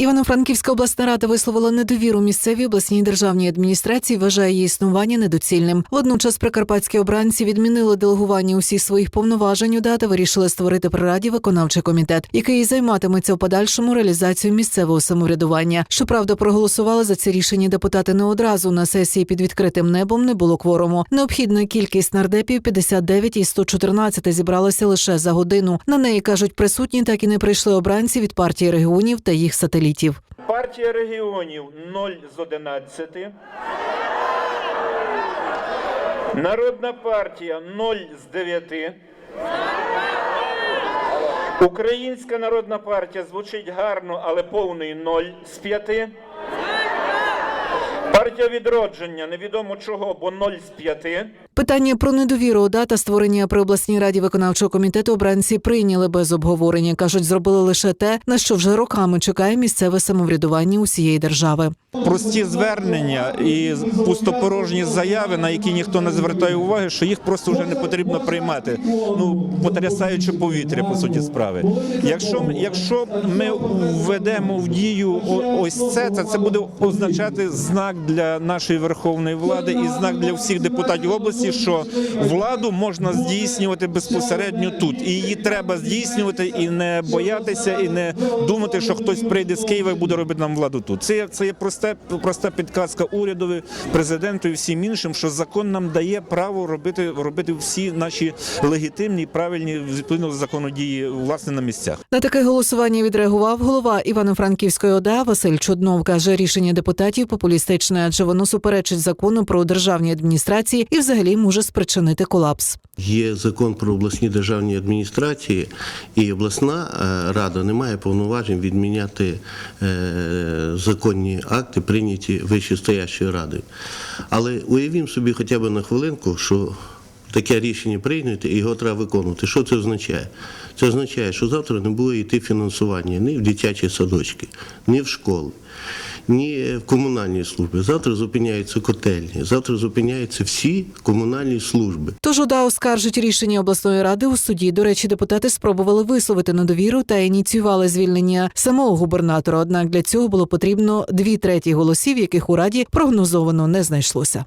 Івано-Франківська обласна рада висловила недовіру місцевій обласній державній адміністрації, вважає її існування недоцільним. Водночас прикарпатські обранці відмінили делегування усіх своїх повноважень ОДА та вирішили створити при раді виконавчий комітет, який займатиметься у подальшому реалізацією місцевого самоврядування. Щоправда, проголосували за це рішення депутати не одразу. На сесії під відкритим небом не було кворуму. Необхідна кількість нардепів 59 і 114 зібралася лише за годину. На неї кажуть присутні, так і не прийшли обранці від партії регіонів та їх сателітів. Партія регіонів 0 з 11. Народна партія 0 з 9. Українська народна партія звучить гарно, але повний 0 з 5. Партія відродження невідомо чого, бо 0 з 5. Питання про недовіру ОДА та створення при обласній раді виконавчого комітету обранці прийняли без обговорення. кажуть, зробили лише те, на що вже роками чекає місцеве самоврядування усієї держави. прості звернення і пустопорожні заяви, на які ніхто не звертає уваги, що їх просто вже не потрібно приймати. Ну потрясаючи повітря по суті справи. Якщо якщо ми введемо в дію ось це, це, це буде означати знак для нашої верховної влади і знак для всіх депутатів області, що владу можна здійснювати безпосередньо тут, і її треба здійснювати і не боятися, і не думати, що хтось прийде з Києва і буде робити нам владу тут. Це це є просте, проста підказка урядові, президенту і всім іншим, що закон нам дає право робити робити всі наші легітимні, правильні відповідно закону дії власне на місцях. На таке голосування відреагував голова Івано-Франківської ОДА Василь Чуднов. каже, рішення депутатів популістичне, адже воно суперечить закону про державні адміністрації і взагалі може спричинити колапс. Є закон про обласні державні адміністрації, і обласна е, рада не має повноважень відміняти е, законні акти, прийняті вищестоящою радою. Але уявімо собі хоча б на хвилинку, що таке рішення прийнято і його треба виконувати. Що це означає? Це означає, що завтра не буде йти фінансування ні в дитячі садочки, ні в школи. Ні в комунальній службі. Завтра зупиняються котельні, завтра зупиняються всі комунальні служби. Тож ОДА оскаржить рішення обласної ради у суді. До речі, депутати спробували висловити недовіру та ініціювали звільнення самого губернатора. Однак для цього було потрібно дві треті голосів, яких у раді прогнозовано не знайшлося.